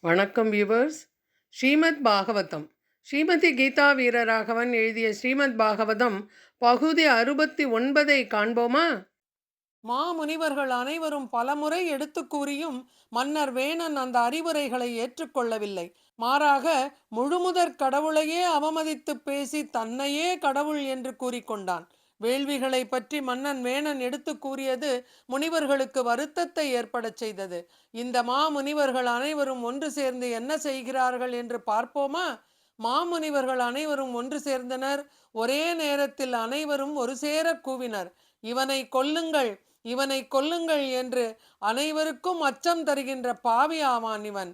வணக்கம் வியூவர்ஸ் ஸ்ரீமத் பாகவதம். ஸ்ரீமதி கீதா வீரராகவன் எழுதிய ஸ்ரீமத் பாகவதம் பகுதி அறுபத்தி ஒன்பதை காண்போமா? மாமுனிவர்கள் அனைவரும் பலமுறை எடுத்து கூறியும் மன்னர் வேணன் அந்த அறிவுரைகளை ஏற்றுக்கொள்ளவில்லை. மாறாக முழுமுதற் கடவுளையே அவமதித்து பேசி தன்னையே கடவுள் என்று கூறிக்கொண்டான். வேள்விகளை பற்றி மன்னன் வேணன் எடுத்து கூறியது முனிவர்களுக்கு வருத்தத்தை ஏற்படச் செய்தது. இந்த மாமுனிவர்கள் அனைவரும் ஒன்று சேர்ந்து என்ன செய்கிறார்கள் என்று பார்ப்போமா? மாமுனிவர்கள் அனைவரும் ஒன்று சேர்ந்தனர். ஒரே நேரத்தில் அனைவரும் ஒரு சேர கூவினர். இவனை கொல்லுங்கள் இவனை கொல்லுங்கள் என்று அனைவருக்கும் அச்சம் தருகின்ற பாவி ஆவான் இவன்.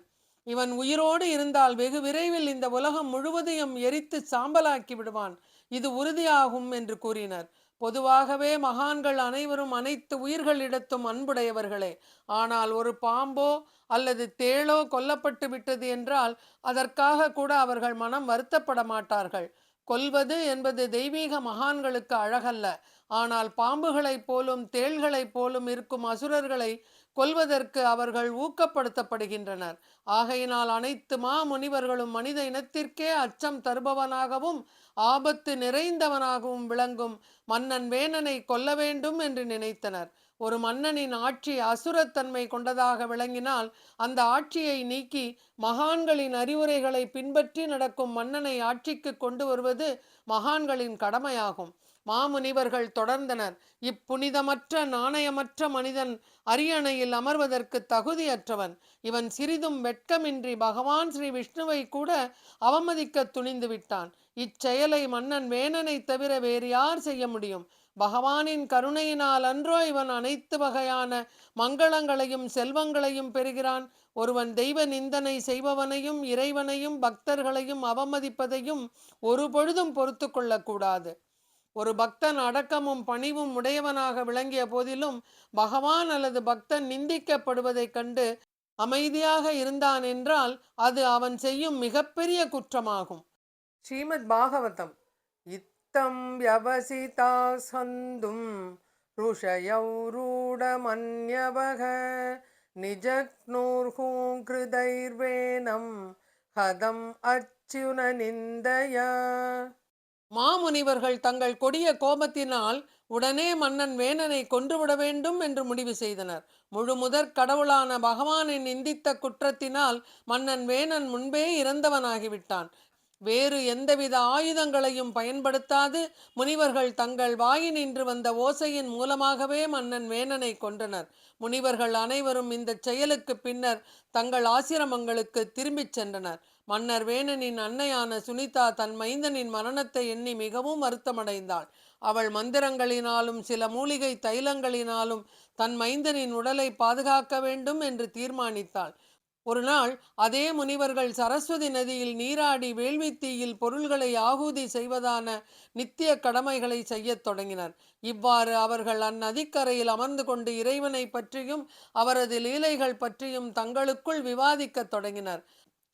இவன் உயிரோடு இருந்தால் வெகு விரைவில் இந்த உலகம் முழுவதையும் எரித்து சாம்பலாக்கி விடுவான். இது உறுதியாகும் என்று கூறினர். பொதுவாகவே மகான்கள் அனைவரும் அனைத்து உயிர்களிடத்தும் அன்புடையவர்களே. ஆனால் ஒரு பாம்போ அல்லது தேளோ கொல்லப்பட்டு விட்டது என்றால் அதற்காக கூட அவர்கள் மனம் வருத்தப்பட மாட்டார்கள். கொல்வது என்பது தெய்வீக மகான்களுக்கு அழகல்ல. ஆனால் பாம்புகளைப் போலும் தேள்களைப் போலும் இருக்கும் அசுரர்களை கொல்வதற்கு அவர்கள் ஊக்கப்படுத்தப்படுகின்றனர். ஆகையினால் அனைத்து மா முனிவர்களும் மனித இனத்திற்கே அச்சம் தருபவனாகவும் ஆபத்து நிறைந்தவனாகவும் விளங்கும் மன்னன் வேணனை கொல்ல வேண்டும் என்று நினைத்தனர். ஒரு மன்னனின் ஆட்சி அசுரத்தன்மை கொண்டதாக விளங்கினால் அந்த ஆட்சியை நீக்கி மகான்களின் அறிவுரைகளை பின்பற்றி நடக்கும் மன்னனை ஆட்சிக்கு கொண்டு வருவது மகான்களின் கடமையாகும். மாமுனிவர்கள் தொடர்ந்தனர். இப்புனிதமற்ற நாணயமற்ற மனிதன் அரியணையில் அமர்வதற்கு தகுதியற்றவன். இவன் சிறிதும் வெட்கமின்றி பகவான் ஸ்ரீ விஷ்ணுவை கூட அவமதிக்க துணிந்து விட்டான். இச்செயலை மன்னன் வேணனை தவிர வேறு யார் செய்ய முடியும்? பகவானின் கருணையினால் அன்றோ இவன் அனைத்து வகையான மங்களங்களையும் செல்வங்களையும் பெறுகிறான். ஒருவன் தெய்வ நிந்தனை செய்பவனையும் இறைவனையும் பக்தர்களையும் அவமதிப்பதையும் ஒரு பொழுதும் பொறுத்து கொள்ளக்கூடாது ஒரு பக்தன் அடக்கமும் பணிவும் உடையவனாக விளங்கிய போதிலும் பகவான் அல்லது பக்தன் நிந்திக்கப்படுவதைக் கண்டு அமைதியாக இருந்தான் என்றால் அது அவன் செய்யும் மிகப்பெரிய குற்றமாகும். ஸ்ரீமத் பாகவதம். இத்தம் வியவசிதா சந்தும் ருஷயௌ ரூடமன்யவக நிஜக்னூர்ஹூம் கிருதைர்வேனம் ஹதம் அச்சுன நிந்தயா மாமுனிவர்கள் தங்கள் கொடிய கோபத்தினால் உடனே மன்னன் வேணனை கொன்றுவிட வேண்டும் என்று முடிவு செய்தனர். முழு முதற் கடவுளான பகவானை நிந்தித்த குற்றத்தினால் மன்னன் வேணன் முன்பே இறந்தவனாகிவிட்டான். வேறு எந்தவித ஆயுதங்களையும் பயன்படுத்தாது. முனிவர்கள் தங்கள் வாயினின்று வந்த ஓசையின் மூலமாகவே மன்னன் வேணனை கொன்றனர். முனிவர்கள் அனைவரும் இந்த செயலுக்கு பின்னர் தங்கள் ஆசிரமங்களுக்கு திரும்பிச் சென்றனர். மன்னர் வேணனின் அன்னையான சுனிதா தன் மைந்தனின் மரணத்தை எண்ணி மிகவும் வருத்தமடைந்தாள். அவள் மந்திரங்களினாலும் சில மூலிகை தைலங்களினாலும் தன் மைந்தனின் உடலை பாதுகாக்க வேண்டும் என்று தீர்மானித்தாள். ஒரு நாள் அதே முனிவர்கள் சரஸ்வதி நதியில் நீராடி வேள்வித்தீயில் பொருள்களை ஆகூதி செய்வதான நித்திய கடமைகளை செய்யத் தொடங்கினர். இவ்வாறு அவர்கள் அந்நதிக்கரையில் அமர்ந்து கொண்டு இறைவனை பற்றியும் அவரது லீலைகள் பற்றியும் தங்களுக்குள் விவாதிக்கத் தொடங்கினர்.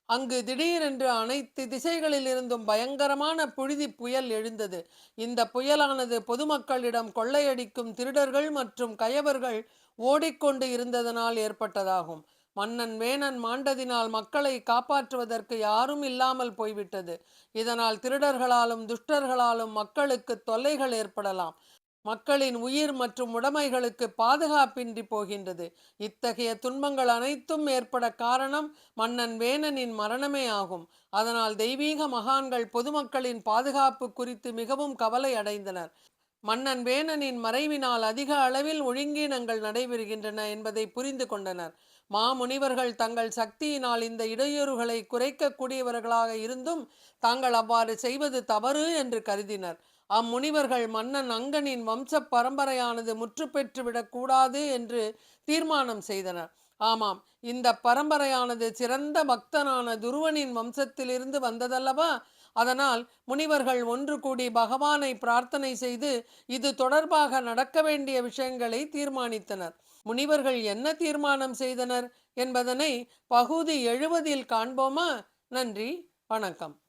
அங்கு திடீரென்று அனைத்து திசைகளில் இருந்தும் பயங்கரமான புழுதி புயல் எழுந்தது. இந்த புயலானது பொதுமக்களிடம் கொள்ளையடிக்கும் திருடர்கள் மற்றும் கயவர்கள் ஓடிக்கொண்டு இருந்ததனால் ஏற்பட்டதாகும். மன்னன் வேணன் மாண்டதினால் மக்களை காப்பாற்றுவதற்கு யாரும் இல்லாமல் போய்விட்டது. இதனால் திருடர்களாலும் துஷ்டர்களாலும் மக்களுக்கு தொல்லைகள் ஏற்படலாம். மக்களின் உயிர் மற்றும் உடைமைகளுக்கு பாதுகாப்பின்றி போகின்றது. இத்தகைய துன்பங்கள் அனைத்தும் ஏற்பட காரணம் மன்னன் வேணனின் மரணமே ஆகும். அதனால் தெய்வீக மகான்கள் பொதுமக்களின் பாதுகாப்பு குறித்து மிகவும் கவலை அடைந்தனர். மன்னன் வேணனின் மறைவினால் அதிக அளவில் ஒழுங்கீனங்கள் நடைபெறுகின்றன என்பதை புரிந்து கொண்டனர். மாமுனிவர்கள் தங்கள் சக்தியினால் இந்த இடையூறுகளை குறைக்கக்கூடியவர்களாக இருந்தும் தாங்கள் அவ்வாறு செய்வது தவறு என்று கருதினர். அம்முனிவர்கள் மன்னன் அங்கனின் வம்ச பரம்பரையானது முற்று பெற்றுவிடக்கூடாது என்று தீர்மானம் செய்தனர். ஆமாம் இந்த பரம்பரையானது சிறந்த பக்தனான துருவனின் வம்சத்திலிருந்து வந்ததல்லவா? அதனால் முனிவர்கள் ஒன்று கூடி பகவானை பிரார்த்தனை செய்து இது தொடர்பாக நடக்க வேண்டிய விஷயங்களை தீர்மானித்தனர். முனிவர்கள் என்ன தீர்மானம் செய்தனர் என்பதனை பகுதி எழுபதில் காண்போமா? நன்றி வணக்கம்.